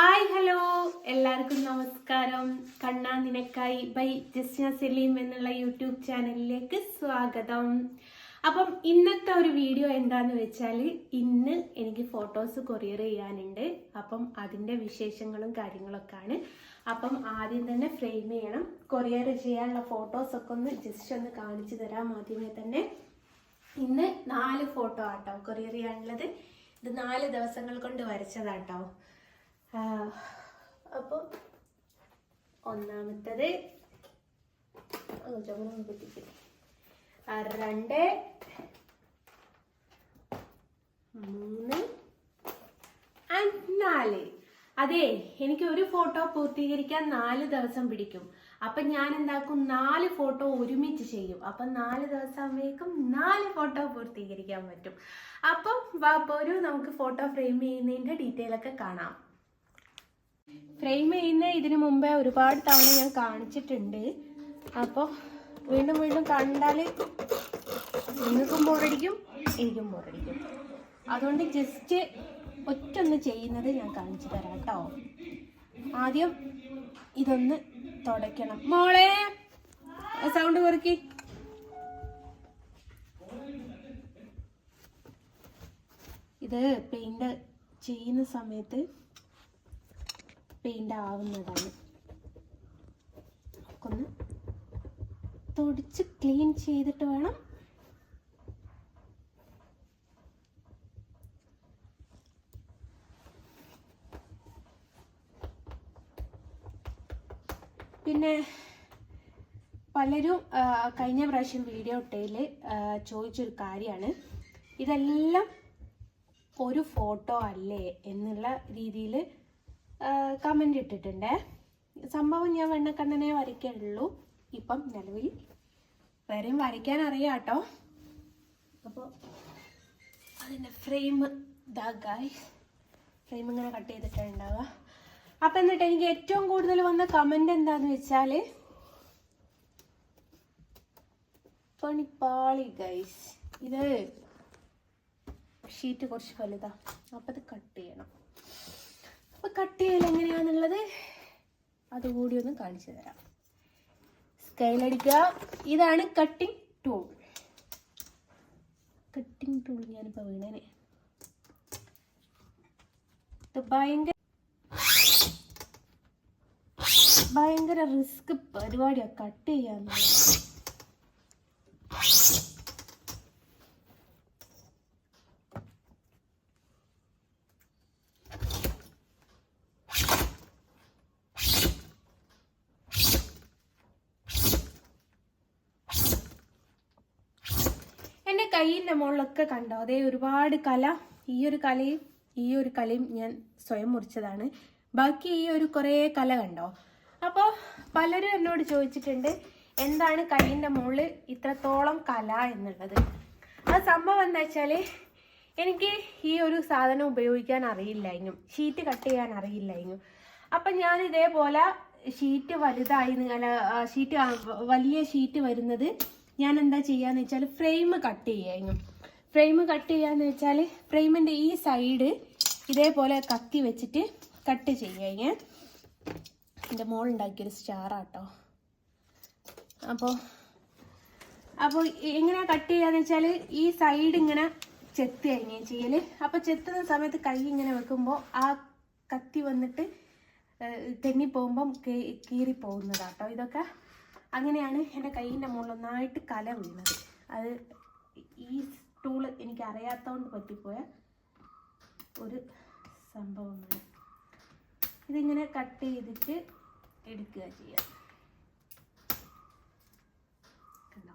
Hi hello. എല്ലാവർക്കും നമസ്കാരം. കണ്ണാ നിനക്കായി ബൈ ജസ്ന സലീം എന്നുള്ള യൂട്യൂബ് ചാനലിലേക്ക് സ്വാഗതം. അപ്പം ഇന്നത്തെ ഒരു വീഡിയോ എന്താന്ന് വെച്ചാൽ ഇന്ന് എനിക്ക് ഫോട്ടോസ് കൊറിയർ ചെയ്യാനുണ്ട്. അപ്പം അതിന്റെ വിശേഷങ്ങളും കാര്യങ്ങളൊക്കെയാണ്. അപ്പം ആദ്യം തന്നെ ഫ്രെയിം ചെയ്യണം. കൊറിയർ ചെയ്യാനുള്ള ഫോട്ടോസൊക്കെ ഒന്ന് ജസ്റ്റ് ഒന്ന് കാണിച്ചു തരാം ആദ്യമേ തന്നെ. ഇന്ന് നാല് ഫോട്ടോ ആട്ടോ കൊറിയർ ചെയ്യാനുള്ളത്. ഇത് നാല് ദിവസങ്ങൾ കൊണ്ട് വരച്ചതാട്ടോ. അപ്പോൾ ഒന്നാമത്തത് രണ്ട് മൂന്ന് നാല്. അതെ എനിക്ക് ഒരു ഫോട്ടോ പൂർത്തീകരിക്കാൻ നാല് ദിവസം പിടിക്കും. അപ്പൊ ഞാൻ എന്താക്കും നാല് ഫോട്ടോ ഒരുമിച്ച് ചെയ്യും. അപ്പൊ നാല് ദിവസം നാല് ഫോട്ടോ പൂർത്തീകരിക്കാൻ പറ്റും. അപ്പം വാപ്പോരു നമുക്ക് ഫോട്ടോ ഫ്രെയിം ചെയ്യുന്നതിന്റെ ഡീറ്റെയിൽ ഒക്കെ കാണാം. ഫ്രെയിം ചെയ്യുന്ന ഇതിനു മുമ്പേ ഒരുപാട് തവണ ഞാൻ കാണിച്ചിട്ടുണ്ട്. അപ്പോൾ വീണ്ടും വീണ്ടും കണ്ടാൽ നിങ്ങൾക്കും ബോറടിക്കും എനിക്കും ബോറടിക്കും അതുകൊണ്ട് ജസ്റ്റ് ഒറ്റൊന്ന് ചെയ്യുന്നത് ഞാൻ കാണിച്ചു തരാം കേട്ടോ. ആദ്യം ഇതൊന്ന് തുടയ്ക്കണം. മോളെ സൗണ്ട് കുറക്കി ഇത് പെയിന്റ് ചെയ്യുന്ന സമയത്ത് പെയിന്റ് ആവുന്നതാണ് ഒന്ന് തുടച്ച് ക്ലീൻ ചെയ്തിട്ട് വേണം. പിന്നെ പലരും കഴിഞ്ഞ പ്രാവശ്യം വീഡിയോ ഇട്ടതിൽ ചോദിച്ചൊരു കാര്യമാണ്. ഇതെല്ലാം ഒരു ഫോട്ടോ അല്ലേ എന്നുള്ള രീതിയിൽ കമന്റ് ഇട്ടിട്ടുണ്ട്. സംഭവം ഞാൻ വെണ്ണക്കണ്ണനെ വരയ്ക്കുള്ളൂ. ഇപ്പം നിലവിൽ വേറെയും വരയ്ക്കാൻ അറിയാം കേട്ടോ. അപ്പോൾ അതിന്റെ ഫ്രെയിം ഇതാക്കായി ഫ്രെയിം ഇങ്ങനെ കട്ട് ചെയ്തിട്ടാണ് ഉണ്ടാവുക അപ്പം എന്നിട്ട് എനിക്ക് ഏറ്റവും കൂടുതൽ വന്ന കമന്റ് എന്താന്ന് വെച്ചാൽ പണിപ്പാളി ഗൈസ് ഇത് ഷീറ്റ് കുറച്ച് വലുതാണ് അപ്പം അത് കട്ട് ചെയ്യണം. അപ്പൊ കട്ട് ചെയ്യൽ എങ്ങനെയാണെന്നുള്ളത് അതുകൂടി ഒന്ന് കാണിച്ചു തരാം. സ്കെയിൽ അടിക്കുക. ഇതാണ് കട്ടിംഗ് ടൂൾ കട്ടിംഗ് ടൂൾ ഞാൻ വീണേനെ. ഇത് ഭയങ്കര ഭയങ്കര റിസ്ക് പരിപാടിയാണ് കട്ട് ചെയ്യാന്നുള്ളത് എന്റെ കയ്യിന്റെ മുകളിലൊക്കെ കണ്ടോ? അതേ ഒരുപാട് കല. ഈ ഒരു കലയും ഈ ഒരു കലയും ഞാൻ സ്വയം മുറിച്ചതാണ്. ബാക്കി ഈ ഒരു കുറേ കല കണ്ടോ? അപ്പോൾ പലരും എന്നോട് ചോദിച്ചിട്ടുണ്ട് എന്താണ് കൈയിന്റെ മുകളിൽ ഇത്രത്തോളം കല എന്നുള്ളത്? ആ സംഭവം എന്താ വെച്ചാൽ എനിക്ക് ഈ ഒരു സാധനം ഉപയോഗിക്കാൻ അറിയില്ലായിരുന്നു. ഷീറ്റ് കട്ട് ചെയ്യാൻ അറിയില്ലായിരുന്നു. അപ്പം ഞാൻ ഇതേപോലെ ഷീറ്റ് വലുതായി അല്ല ഷീറ്റ് വലിയ ഷീറ്റ് വരുന്നത് ഞാൻ എന്താ ചെയ്യാന്ന് വെച്ചാൽ ഫ്രെയിം കട്ട് ചെയ്യായിരുന്നു. ഫ്രെയിം കട്ട് ചെയ്യാന്ന് വെച്ചാൽ ഫ്രെയിമിന്റെ ഈ സൈഡ് ഇതേപോലെ കത്തി വെച്ചിട്ട് കട്ട് ചെയ്യാங்க എന്റെ മോളുണ്ടാക്കിയൊരു സ്റ്റാറാട്ടോ അപ്പോൾ അപ്പോൾ എങ്ങനെയാ കട്ട് ചെയ്യാന്ന് വെച്ചാൽ ഈ സൈഡ് ഇങ്ങനെ ചെത്തി കഴിഞ്ഞാൽ ചെയ്യൽ അപ്പൊ ചെത്തുന്ന സമയത്ത് കൈ ഇങ്ങനെ വെക്കുമ്പോൾ ആ കത്തി വന്നിട്ട് തെന്നി പോകുമ്പം കീറി പോകുന്നതാട്ടോ ഇതൊക്കെ അങ്ങനെയാണ് എന്റെ കൈയിന്റെ മുകളിൽ ഒന്നായിട്ട് കല വീണത്. അത് ഈ ടൂൾ എനിക്ക് അറിയാത്തതുകൊണ്ട് പറ്റിപ്പോയ ഒരു സംഭവമാണ്. ഇതിങ്ങനെ കട്ട് ചെയ്തിട്ട് എടുക്കുക ചെയ്യാം കണ്ടോ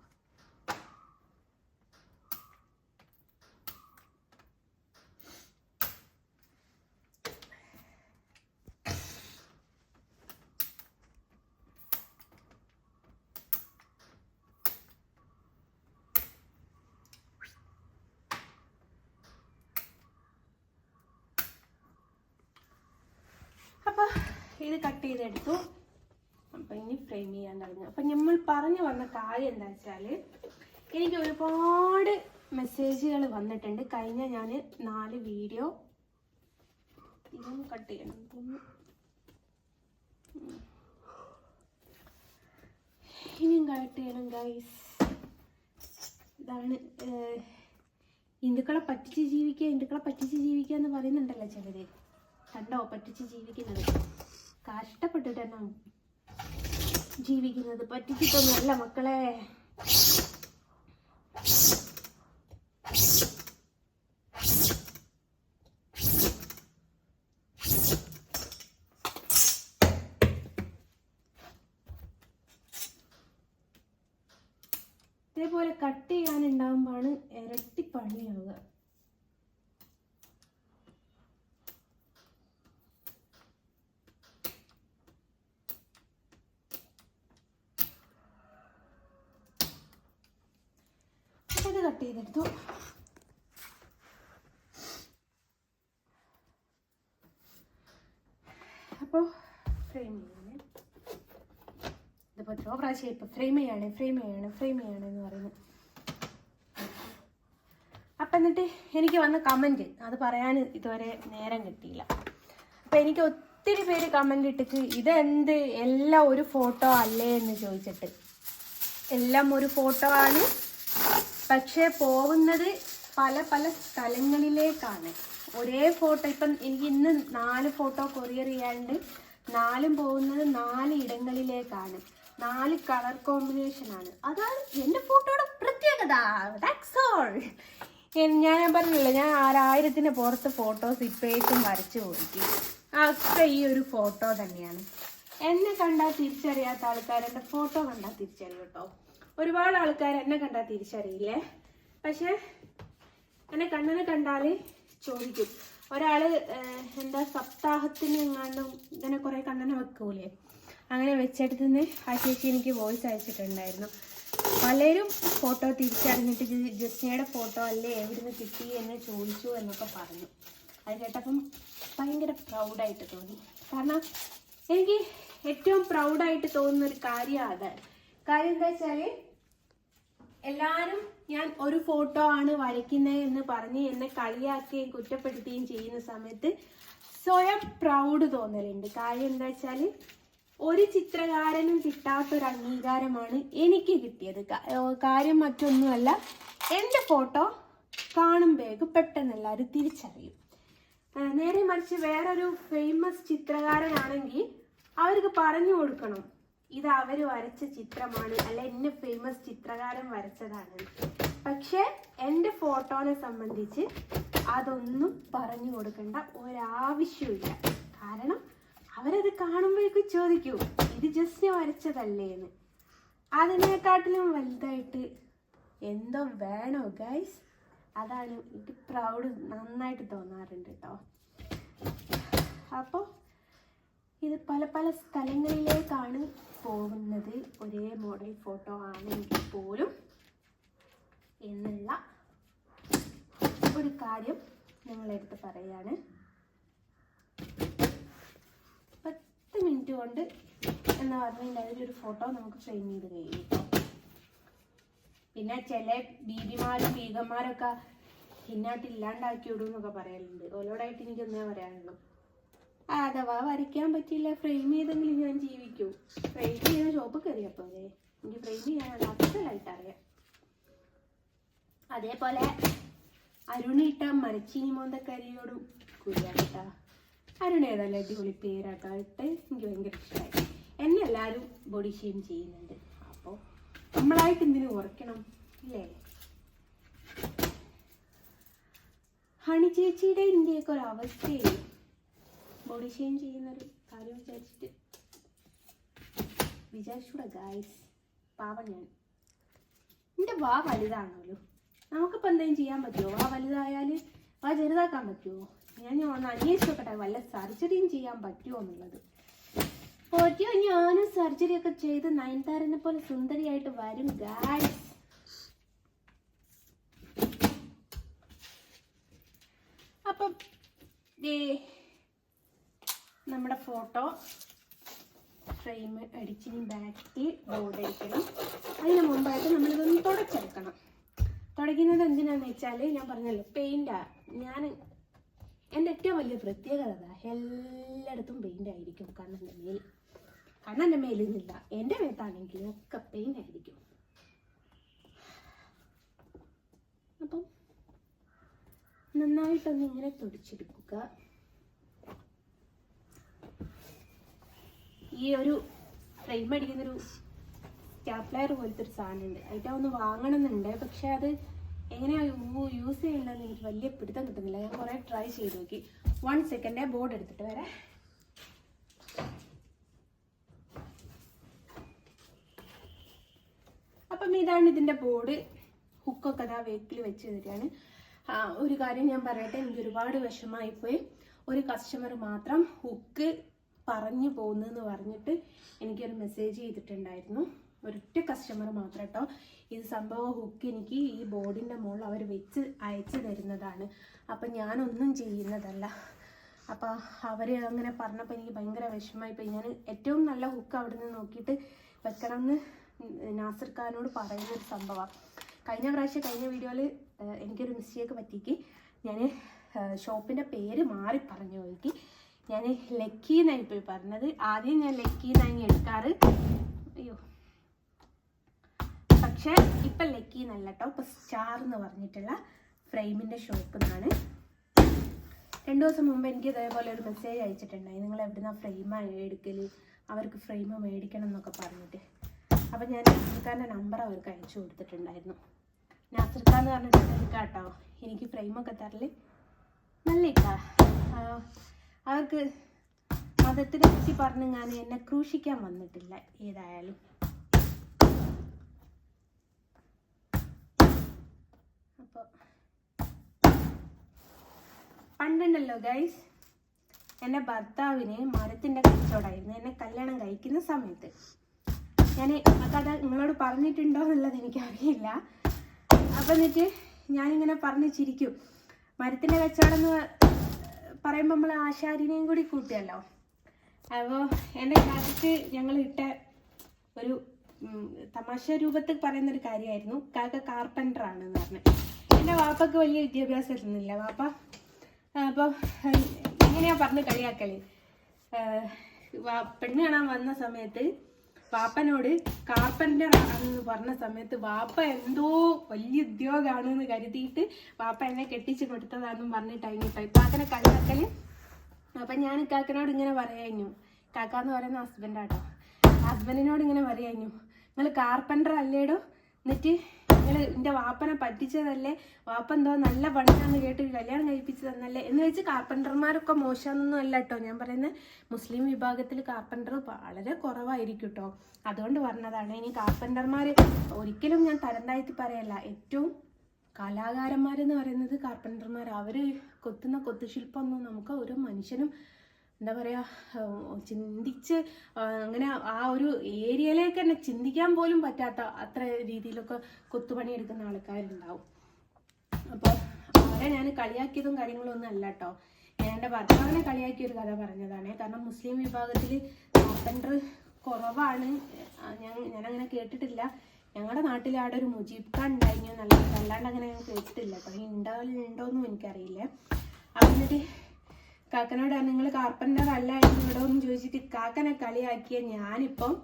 അപ്പോൾ ഇത് കട്ട് ചെയ്തെടുത്തു. അപ്പം ഇനി ഫ്രെയിം ചെയ്യാൻ തുടങ്ങി. അപ്പം നമ്മൾ പറഞ്ഞു വന്ന കാര്യം എന്താ വെച്ചാൽ എനിക്ക് ഒരുപാട് മെസ്സേജുകൾ വന്നിട്ടുണ്ട്. കഴിഞ്ഞ ഞാൻ നാല് വീഡിയോ ഇതും കട്ട് ചെയ്യണം. ഇനിയും കട്ട് ചെയ്യണം ഗൈസ് ഇതാണ് ഹിന്ദുക്കളെ പറ്റിച്ച് ജീവിക്കുക ഹിന്ദുക്കളെ പറ്റിച്ച് ജീവിക്കുക എന്ന് പറയുന്നുണ്ടല്ലോ ചിലര്. കണ്ടോ? പറ്റിച്ച് ജീവിക്കുന്നത്. കഷ്ടപ്പെട്ടിട്ട് തന്നെ ജീവിക്കുന്നത് പറ്റിച്ചിട്ടൊന്നുമല്ല മക്കളെ ഇതേപോലെ കട്ട് ചെയ്യാനുണ്ടാകുമ്പോഴാണ് ഇരട്ടി പണിയാവുക അപ്പൊ ഇത് കട്ട് ചെയ്തെടുത്തു. അപ്പോൾ ഫ്രെയിം ചെയ്യുന്നത് ഇതിപ്പോൾ എത്രയോ പ്രാവശ്യം ഇപ്പോൾ ഫ്രെയിം ചെയ്യാണ് ഫ്രെയിം ചെയ്യാണ് ഫ്രെയിം ചെയ്യാണ് എന്ന് പറയുന്നു. അപ്പം എന്നിട്ട് എനിക്ക് വന്ന കമന്റ് അത് പറയാൻ ഇതുവരെ നേരം കിട്ടിയില്ല. അപ്പം എനിക്ക് ഒത്തിരി പേര് കമന്റ് ഇട്ടിട്ട് ഇതെന്ത് എല്ലാം ഒരു ഫോട്ടോ അല്ലേ എന്ന് ചോദിച്ചിട്ട്. എല്ലാം ഒരു ഫോട്ടോ ആണ്. പക്ഷേ പോകുന്നത് പല പല സ്ഥലങ്ങളിലേക്കാണ്. ഒരേ ഫോട്ടോ ഇപ്പം എനിക്ക് ഇന്ന് നാല് ഫോട്ടോ കൊറിയർ ചെയ്യാണ്ട് നാലും പോകുന്നത് നാല് ഇടങ്ങളിലേക്കാണ്. നാല് കളർ കോമ്പിനേഷൻ ആണ്. അതാണ് എന്റെ ഫോട്ടോയുടെ പ്രത്യേകത. ഓൾ ഞാൻ പറഞ്ഞില്ല ഞാൻ ആറായിരത്തിന് പുറത്ത് ഫോട്ടോസ് ഇപ്പോഴേക്കും വരച്ചു പോയിരിക്കും അത്ര ഈ ഒരു ഫോട്ടോ തന്നെയാണ്. എന്നെ കണ്ടാൽ തിരിച്ചറിയാത്ത ആൾക്കാർ എന്റെ ഫോട്ടോ കണ്ടാൽ തിരിച്ചറിയും കേട്ടോ. ഒരുപാട് ആൾക്കാർ എന്നെ കണ്ടാൽ തിരിച്ചറിയില്ലേ? പക്ഷെ എന്നെ കണ്ണിനെ കണ്ടാൽ ചോദിക്കും. ഒരാൾ എന്താ സപ്താഹത്തിന് എങ്ങാണ്ടും ഇങ്ങനെ കുറെ കണ്ണനെ വെക്കൂലേ? അങ്ങനെ വെച്ചെടുത്തുനിന്ന് ആ ചേച്ചി എനിക്ക് വോയിസ് അയച്ചിട്ടുണ്ടായിരുന്നു. പലരും ഫോട്ടോ തിരിച്ചറിഞ്ഞിട്ട് ജസ്നയുടെ ഫോട്ടോ അല്ലേ എവിടുന്ന് കിട്ടി എന്ന് ചോദിച്ചു എന്നൊക്കെ പറഞ്ഞു. അത് കേട്ടപ്പം ഭയങ്കര പ്രൗഡായിട്ട് തോന്നി. കാരണം എനിക്ക് ഏറ്റവും പ്രൗഡായിട്ട് തോന്നുന്ന ഒരു കാര്യം അതാണ്. കാര്യം എന്താ വെച്ചാൽ എല്ലാവരും ഞാൻ ഒരു ഫോട്ടോ ആണ് വരയ്ക്കുന്നത് എന്ന് പറഞ്ഞ് എന്നെ കളിയാക്കുകയും കുറ്റപ്പെടുത്തുകയും ചെയ്യുന്ന സമയത്ത് സ്വയം പ്രൗഡ് തോന്നലുണ്ട്. കാര്യം എന്താ വെച്ചാൽ ഒരു ചിത്രകാരനും കിട്ടാത്ത ഒരു അംഗീകാരമാണ് എനിക്ക് കിട്ടിയത്. കാര്യം മറ്റൊന്നുമല്ല എന്റെ ഫോട്ടോ കാണുമ്പോഴേക്ക് പെട്ടെന്ന് എല്ലാവരും തിരിച്ചറിയും. നേരെ മറിച്ച് വേറൊരു ഫേമസ് ചിത്രകാരനാണെങ്കിൽ അവർക്ക് പറഞ്ഞു കൊടുക്കണം. ഇത് അവർ വരച്ച ചിത്രമാണ്. അല്ല എന്നെ ഫേമസ് ചിത്രകാരൻ വരച്ചതാണ്. പക്ഷെ എന്റെ ഫോട്ടോനെ സംബന്ധിച്ച് അതൊന്നും പറഞ്ഞു കൊടുക്കേണ്ട ഒരാവശ്യമില്ല കാരണം അവരത് കാണുമ്പോഴേക്കും ചോദിക്കൂ ഇത് ജസ്റ്റ് വരച്ചതല്ലേ എന്ന് അതിനെക്കാട്ടിലും വലുതായിട്ട് എന്തോ വേണോ ഗൈസ് അതാണ് എനിക്ക് പ്രൗഡ് നന്നായിട്ട് തോന്നാറുണ്ട് കേട്ടോ അപ്പോൾ ഇത് പല പല സ്ഥലങ്ങളിലേക്കാണ് പോകുന്നത്. ഒരേ മോഡൽ ഫോട്ടോ ആണെങ്കിൽ പോലും എന്നുള്ള ഒരു കാര്യം നിങ്ങളെടുത്ത് പറയാണ്. പത്ത് മിനിറ്റ് കൊണ്ട് എന്ന് പറഞ്ഞാൽ ഒരു ഫോട്ടോ നമുക്ക് ഫ്രെയിം ചെയ്ത് കഴിയും പിന്നെ ചില ബീബിമാരും ബീഗന്മാരൊക്കെ പിന്നാട്ട് ഇല്ലാണ്ടാക്കി വിടും എന്നൊക്കെ പറയലുണ്ട്. ഓലോടായിട്ട് എനിക്കൊന്നേ പറയാനുള്ളൂ. അഥവാ വരയ്ക്കാൻ പറ്റില്ല ഫ്രെയിം ചെയ്തെങ്കിലും ഞാൻ ജീവിക്കൂ. ഫ്രെയിം ചെയ്ത ഷോപ്പ് കയറിയപ്പോ അതെ. എനിക്ക് ഫ്രെയിം ചെയ്യാനുള്ള അസലായിട്ട് അറിയാം. അതേപോലെ അരുണിട്ട മരച്ചീനി മോന്തക്കരിയോടും കുരിയാട്ട അരുൺ ഏതായാലും അടിപൊളി പേരാട്ടോ. ഇട്ട് എനിക്ക് ഭയങ്കര ഇഷ്ടമായി എന്നെ എല്ലാവരും ബോഡി ഷെയിം ചെയ്യുന്നുണ്ട്. അപ്പോൾ നമ്മളായിട്ട് എന്തിനു ഉറക്കണം? ഇല്ലേ? ഹണി ചേച്ചിയുടെ ഇന്ത്യയൊക്കെ ഒരു ബോഡി ഷെയിം ചെയ്യുന്ന ഒരു കാര്യം വിചാരിച്ചിട്ട് വിചാരിച്ചൂടെ ഗായ്സ് പാവം ഞാൻ. എന്റെ വാ വലുതാണല്ലോ. നമുക്കിപ്പോൾ എന്തെങ്കിലും ചെയ്യാൻ പറ്റുമോ വാ വലുതായാൽ വാ ചെറുതാക്കാൻ പറ്റുമോ ഞാൻ ഒന്ന് അന്വേഷിച്ചോക്കട്ടെ വല്ല സർജറിയും ചെയ്യാൻ പറ്റുമോ എന്നുള്ളത്. പറ്റിയോ ഞാനും സർജറി ഒക്കെ ചെയ്ത് നയൻതാരനെ പോലെ സുന്ദരിയായിട്ട് വരും ഗായ്സ് അപ്പം ദേ നമ്മുടെ ഫോട്ടോ ഫ്രെയിം അടിച്ചിനി ബാക്കി ബോർഡ് അടിക്കണം. അതിന് മുമ്പായിട്ട് നമ്മളിതൊന്ന് തുടച്ചെടുക്കണം. തുടയ്ക്കുന്നത് എന്തിനാന്ന് വെച്ചാൽ ഞാൻ പറഞ്ഞല്ലോ പെയിന്റാ ഞാൻ എന്റെ ഏറ്റവും വലിയ പ്രത്യേകത എല്ലായിടത്തും പെയിന്റ് ആയിരിക്കും. കണ്ണന്റെ മേൽ കണ്ണന്റെ മേലിന്നില്ല. എന്റെ മേത്താണെങ്കിലും ഒക്കെ പെയിന്റ് ആയിരിക്കും. അപ്പം നന്നായിട്ടൊന്ന് ഇങ്ങനെ തുടച്ചെടുക്കുക. ഈ ഒരു ഫ്രെയിം അടിക്കുന്നൊരു സ്റ്റാപ്ലയർ പോലത്തെ ഒരു സാധനമുണ്ട്. അതിന്റെ ഒന്ന് വാങ്ങണമെന്നുണ്ട്. പക്ഷെ അത് എങ്ങനെയാണ് യൂസ് ചെയ്യേണ്ടതെന്ന് എനിക്ക് വലിയ പിടുത്തം കിട്ടുന്നില്ല. ഞാൻ കുറേ ട്രൈ ചെയ്ത് നോക്കി. വൺ സെക്കൻഡ് ബോർഡ് എടുത്തിട്ട് വരാം. അപ്പം ഇതാണ് ഇതിന്റെ ബോർഡ് ഹുക്കൊക്കെ അതാ വേക്കിൽ വെച്ച് തരികയാണ്. ഒരു കാര്യം ഞാൻ പറയട്ടെ. എനിക്ക് ഒരുപാട് വിഷമായിപ്പോയി ഒരു കസ്റ്റമർ മാത്രം ഹുക്ക് പറഞ്ഞു പോകുന്നതെന്ന് പറഞ്ഞിട്ട് എനിക്കൊരു മെസ്സേജ് ചെയ്തിട്ടുണ്ടായിരുന്നു. ഒരൊറ്റ കസ്റ്റമർ മാത്രം കേട്ടോ ഇത് സംഭവം ഹുക്ക് എനിക്ക് ഈ ബോർഡിന്റെ മുകളിൽ അവർ വെച്ച് അയച്ചു തരുന്നതാണ്. അപ്പം ഞാനൊന്നും ചെയ്യുന്നതല്ല. അപ്പോൾ അവർ അങ്ങനെ പറഞ്ഞപ്പോൾ എനിക്ക് ഭയങ്കര വിഷമമായിപ്പോയി. ഞാൻ ഏറ്റവും നല്ല ഹുക്ക് അവിടെ നിന്ന് നോക്കിയിട്ട് വെക്കണമെന്ന് നാസർ ഖാനോട് പറയുന്ന ഒരു സംഭവമാണ് കഴിഞ്ഞ പ്രാവശ്യം കഴിഞ്ഞ വീഡിയോയിൽ എനിക്കൊരു മിസ്റ്റേക്ക് പറ്റിക്ക്. ഞാൻ ഷോപ്പിന്റെ പേര് മാറി പറഞ്ഞു പോയിക്ക്. ഞാൻ ലക്കി എന്നായി ഇപ്പോൾ പറഞ്ഞത്. ആദ്യം ഞാൻ ലക്കി എന്നാണ് എടുക്കാറ്. അയ്യോ. പക്ഷെ ഇപ്പം ലക്കി എന്നല്ല കേട്ടോ. ഇപ്പം സ്റ്റാർ എന്ന് പറഞ്ഞിട്ടുള്ള ഫ്രെയിമിന്റെ ഷോപ്പ് എന്നാണ്. രണ്ടു ദിവസം മുമ്പ് എനിക്ക് ഇതേപോലെ ഒരു മെസ്സേജ് അയച്ചിട്ടുണ്ടായി. നിങ്ങൾ എവിടുന്ന ഫ്രെയിം എടുക്കൽ അവർക്ക് ഫ്രെയിം മേടിക്കണം എന്നൊക്കെ പറഞ്ഞിട്ട്. അപ്പം ഞാൻ നാസിർഖാന്റെ നമ്പർ അവർക്ക് അയച്ചു കൊടുത്തിട്ടുണ്ടായിരുന്നു. നാസർക്കാർ എന്ന് പറഞ്ഞിട്ട് കേട്ടോ. എനിക്ക് ഫ്രെയിമൊക്കെ തരൽ. നല്ല ഇക്കാ അവർക്ക് മതത്തിനെ പറ്റി പറഞ്ഞ് ഞാൻ എന്നെ ക്രൂശിക്കാൻ വന്നിട്ടില്ല ഏതായാലും. അപ്പോൾ പണ്ടുണ്ടല്ലോ ഗൈസ് എന്റെ ഭർത്താവിന് മരത്തിന്റെ കച്ചവടമായിരുന്നു എന്നെ കല്യാണം കഴിക്കുന്ന സമയത്ത്. ഞാൻ ആ കഥ നിങ്ങളോട് പറഞ്ഞിട്ടുണ്ടോ എന്നുള്ളത് എനിക്കറിയില്ല. അപ്പം എന്നിട്ട് ഞാനിങ്ങനെ പറഞ്ഞു ചിരിക്കും. മരത്തിന്റെ കച്ചവടം എന്ന് പറയുമ്പോൾ നമ്മൾ ആശാരിനെയും കൂടി കൂട്ടിയല്ലോ. അപ്പോൾ എന്റെ കാക്കയ്ക്ക് ഞങ്ങൾ ഇട്ട ഒരു തമാശ രൂപത്തിൽ പറയുന്ന ഒരു കാര്യമായിരുന്നു. കാക്ക കാർപ്പന്റർ എന്ന് പറഞ്ഞു. എന്റെ വാപ്പക്ക് വലിയ വിദ്യാഭ്യാസം ഇരുന്നില്ല വാപ്പ അപ്പോൾ ഇങ്ങനെയാ പറഞ്ഞ് കളിയാക്കൽ. പെണ്ണ് കാണാൻ വന്ന സമയത്ത് വാപ്പനോട് കാർപ്പന്റർ ആണെന്ന് പറഞ്ഞ സമയത്ത് വാപ്പ എന്തോ വലിയ ഉദ്യോഗമാണെന്ന് കരുതിയിട്ട് വാപ്പ എന്നെ കെട്ടിച്ച് കൊടുത്തതാണെന്നും പറഞ്ഞിട്ടായിരുന്നു കേട്ടോ ഇപ്പാക്കനെ കളിയാക്കൽ അപ്പം ഞാൻ കാക്കനോട് ഇങ്ങനെ പറയായിരുന്നു കാക്ക എന്ന് പറയുന്ന ഹസ്ബൻഡാട്ടോ ഹസ്ബൻഡിനോട് ഇങ്ങനെ പറയാഞ്ഞു നിങ്ങൾ കാർപ്പന്റർ അല്ലേടോ? എന്നിട്ട് നിങ്ങൾ എന്റെ വാപ്പനെ പറ്റിച്ചതല്ലേ? വാപ്പ എന്തോ നല്ല പണിയാണെന്ന് കേട്ട് കല്യാണം കഴിപ്പിച്ച് തന്നല്ലേ എന്ന് വെച്ച് കാർപ്പന്റർമാരൊക്കെ മോശമെന്നൊന്നും അല്ല കേട്ടോ ഞാൻ പറയുന്നത് മുസ്ലിം വിഭാഗത്തിൽ കാർപ്പന്റർ വളരെ കുറവായിരിക്കും കേട്ടോ അതുകൊണ്ട് പറഞ്ഞതാണ്. ഇനി കാർപ്പന്റർമാർ ഒരിക്കലും ഞാൻ തരം താഴ്ത്തി പറയല്ല. ഏറ്റവും കലാകാരന്മാരെന്ന് പറയുന്നത് കാർപ്പന്റർമാർ അവർ കൊത്തുന്ന കൊത്തുശില്പമൊന്നും നമുക്ക് ഒരു മനുഷ്യനും എന്താ പറയുക ചിന്തിച്ച് അങ്ങനെ ആ ഒരു ഏരിയയിലേക്ക് തന്നെ ചിന്തിക്കാൻ പോലും പറ്റാത്ത അത്ര രീതിയിലൊക്കെ കൊത്തുപണി എടുക്കുന്ന ആൾക്കാരുണ്ടാവും. അപ്പോൾ അവരെ ഞാൻ കളിയാക്കിയതും കാര്യങ്ങളും ഒന്നും അല്ല കേട്ടോ എന്റെ ഭർത്താവിനെ കളിയാക്കിയ ഒരു കഥ പറഞ്ഞതാണ്. കാരണം മുസ്ലിം വിഭാഗത്തിൽ കാർപ്പന്റർ കുറവാണ്. ഞാൻ ഞാനങ്ങനെ കേട്ടിട്ടില്ല. ഞങ്ങളുടെ നാട്ടിൽ അവിടെ ഒരു മുജീബ് ഖാൻ ഉണ്ടായിരുന്നു. നല്ല അല്ലാണ്ട് അങ്ങനെ ഞാൻ കേട്ടിട്ടില്ല കേട്ടോ ഉണ്ടാവലുണ്ടോയെന്നും എനിക്കറിയില്ല. അപ്പം എന്നിട്ട് കാക്കനോട് നിങ്ങൾ കാർപ്പന്റെ അല്ല ഇവിടെ ചോദിച്ചിട്ട് കാക്കനെ കളിയാക്കിയ ഞാനിപ്പം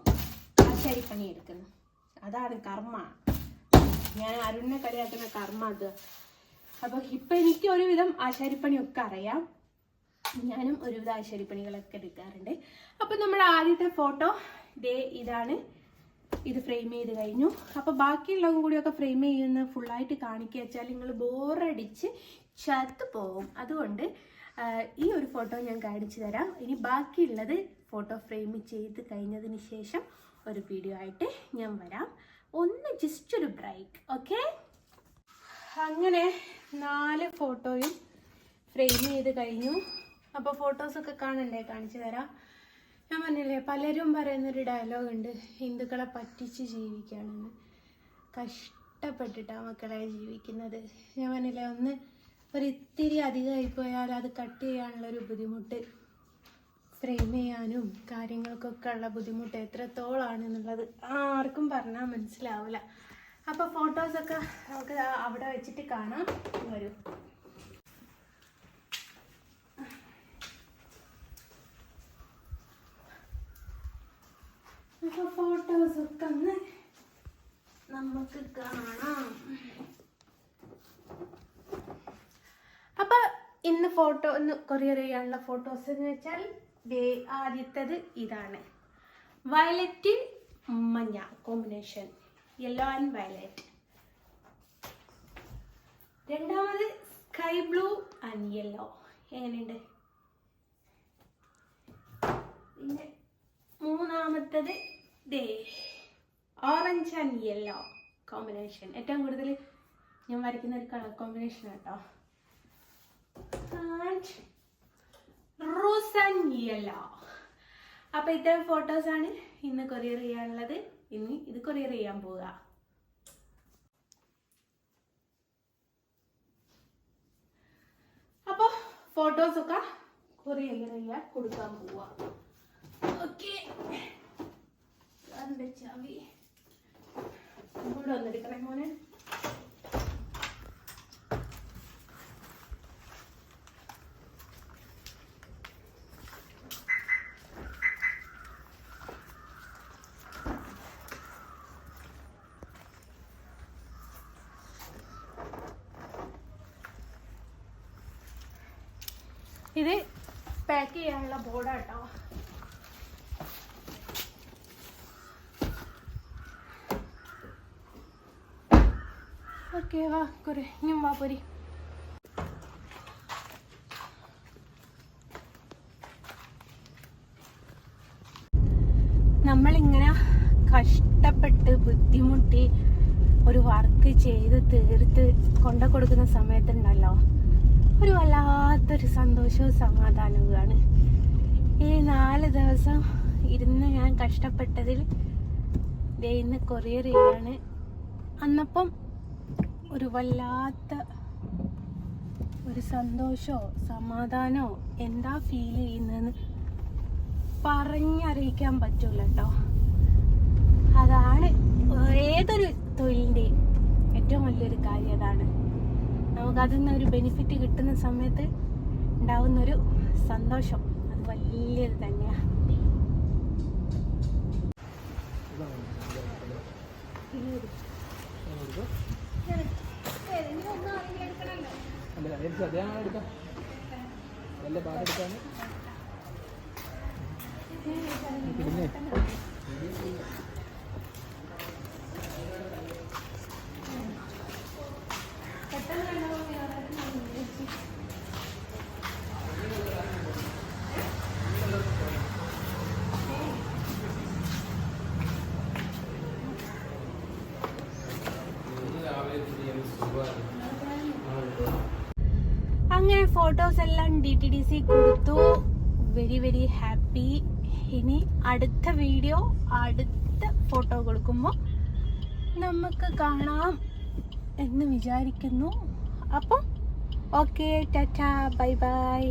ആശാരിപ്പണി എടുക്കുന്നു അതാണ് കർമ്മ. ഞാൻ അരുണിനെ കളിയാക്കുന്ന കർമ്മ അത്. അപ്പൊ ഇപ്പൊ എനിക്ക് ഒരുവിധം ആശാരിപ്പണിയൊക്കെ അറിയാം. ഞാനും ഒരുവിധം ആശാരിപ്പണികളൊക്കെ എടുക്കാറുണ്ട്. അപ്പൊ നമ്മൾ ആദ്യത്തെ ഫോട്ടോ ദേ ഇതാണ്. ഇത് ഫ്രെയിം ചെയ്ത് കഴിഞ്ഞു. അപ്പൊ ബാക്കിയുള്ളതും കൂടിയൊക്കെ ഫ്രെയിം ചെയ്യുന്ന ഫുള്ളായിട്ട് കാണിക്കുക വെച്ചാൽ നിങ്ങൾ ബോറടിച്ച് ചത്തു പോകും. അതുകൊണ്ട് ആ, ഈ ഒരു ഫോട്ടോ ഞാൻ കാണിച്ചു തരാം. ഇനി ബാക്കിയുള്ളത് ഫോട്ടോ ഫ്രെയിം ചെയ്ത് കഴിഞ്ഞതിന് ശേഷം ഒരു വീഡിയോ ആയിട്ട് ഞാൻ വരാം. ഒന്ന് ജസ്റ്റ് ഒരു ബ്രേക്ക് ഓക്കെ അങ്ങനെ നാല് ഫോട്ടോയും ഫ്രെയിം ചെയ്ത് കഴിഞ്ഞു. അപ്പോൾ ഫോട്ടോസൊക്കെ കാണണ്ടേ? കാണിച്ചു തരാം. ഞാൻ പറഞ്ഞില്ലേ പലരും പറയുന്നൊരു ഡയലോഗ് ഉണ്ട് ഹിന്ദുക്കളെ പറ്റിച്ച് ജീവിക്കുകയാണെന്ന് കഷ്ടപ്പെട്ടിട്ടാണ് മക്കളെ ജീവിക്കുന്നത്. ഞാൻ പറഞ്ഞില്ലേ ഒന്ന് ഒരിത്തിരി അധികമായി പോയാൽ അത് കട്ട് ചെയ്യാനുള്ള ഒരു ബുദ്ധിമുട്ട് ഫ്രെയിം ചെയ്യാനും കാര്യങ്ങൾക്കൊക്കെ ഉള്ള ബുദ്ധിമുട്ട് എത്രത്തോളമാണ് എന്നുള്ളത് ആർക്കും പറഞ്ഞാൽ മനസ്സിലാവില്ല അപ്പോൾ ഫോട്ടോസൊക്കെ നമുക്ക് അവിടെ വെച്ചിട്ട് കാണാം. വരും. അപ്പോൾ ഫോട്ടോസൊക്കെ ഒന്ന് നമുക്ക് കാണാം. ഇന്ന് ഫോട്ടോ ഒന്ന് കൊറിയർ ചെയ്യാനുള്ള ഫോട്ടോസ് എന്ന് വെച്ചാൽ ആദ്യത്തത് ഇതാണ്. വയലറ്റ് മഞ്ഞ കോമ്പിനേഷൻ യെല്ലോ ആൻഡ് വയലറ്റ് രണ്ടാമത് സ്കൈ ബ്ലൂ ആൻഡ് യെല്ലോ എങ്ങനെയുണ്ട്? പിന്നെ മൂന്നാമത്തത് ദേ ഓറഞ്ച് ആൻഡ് യെല്ലോ കോമ്പിനേഷൻ ഏറ്റവും കൂടുതൽ ഞാൻ വരയ്ക്കുന്ന ഒരു കളർ കോമ്പിനേഷൻ കേട്ടോ ആൻഡ് റോസ് ആൻഡ് യെല്ലോ അപ്പോൾ ഇത്തരം ഫോട്ടോസാണ് ഇന്ന് കൊറിയർ ചെയ്യാനുള്ളത്. ഇനി ഇത് കൊറിയർ ചെയ്യാൻ പോവുക. അപ്പോൾ ഫോട്ടോസൊക്കെ കൊറിയർ ചെയ്യാൻ കൊടുക്കാൻ പോവുക. ഓക്കെ ചവി. ഇവിടെ വന്നെടുക്കണേ മോനെ. ഇത് പാക്ക് ചെയ്യാനുള്ള ബോർഡാട്ടോ ഓക്കെ വാ കുറെ ഇനിയും വാ പൊരി. നമ്മളിങ്ങനെ കഷ്ടപ്പെട്ട് ബുദ്ധിമുട്ടി ഒരു വർക്ക് ചെയ്ത് തീർത്ത് കൊണ്ട കൊടുക്കുന്ന സമയത്തുണ്ടല്ലോ. ഒരു വല്ലാത്തൊരു സന്തോഷവും സമാധാനവുമാണ്. ഈ നാല് ദിവസം ഇരുന്ന് ഞാൻ കഷ്ടപ്പെട്ടതിൽ ഇന്ന് കൊറിയർ ചെയ്യാണ്. അന്നപ്പം ഒരു വല്ലാത്ത ഒരു സന്തോഷമോ സമാധാനമോ എന്താ ഫീൽ ചെയ്യുന്നതെന്ന് പറഞ്ഞറിയിക്കാൻ പറ്റൂല കേട്ടോ അതാണ് ഏതൊരു തൊഴിലിന്റെയും ഏറ്റവും വലിയൊരു കാര്യം അതാണ്. നമുക്കതിൽ നിന്ന് ഒരു ബെനിഫിറ്റ് കിട്ടുന്ന സമയത്ത് ഉണ്ടാവുന്നൊരു സന്തോഷം. അത് വലിയത് തന്നെയാണ് പിന്നെ അങ്ങനെ ഫോട്ടോസ് എല്ലാം ഡി ടി ഡി സി കൊടുത്തു. വെരി വെരി ഹാപ്പി ഇനി അടുത്ത വീഡിയോ അടുത്ത ഫോട്ടോ കൊടുക്കുമ്പോൾ നമുക്ക് കാണാം. എന്ന് വിചാരിക്കുന്നു. അപ്പം ഓക്കെ ടാറ്റ ബൈ ബൈ.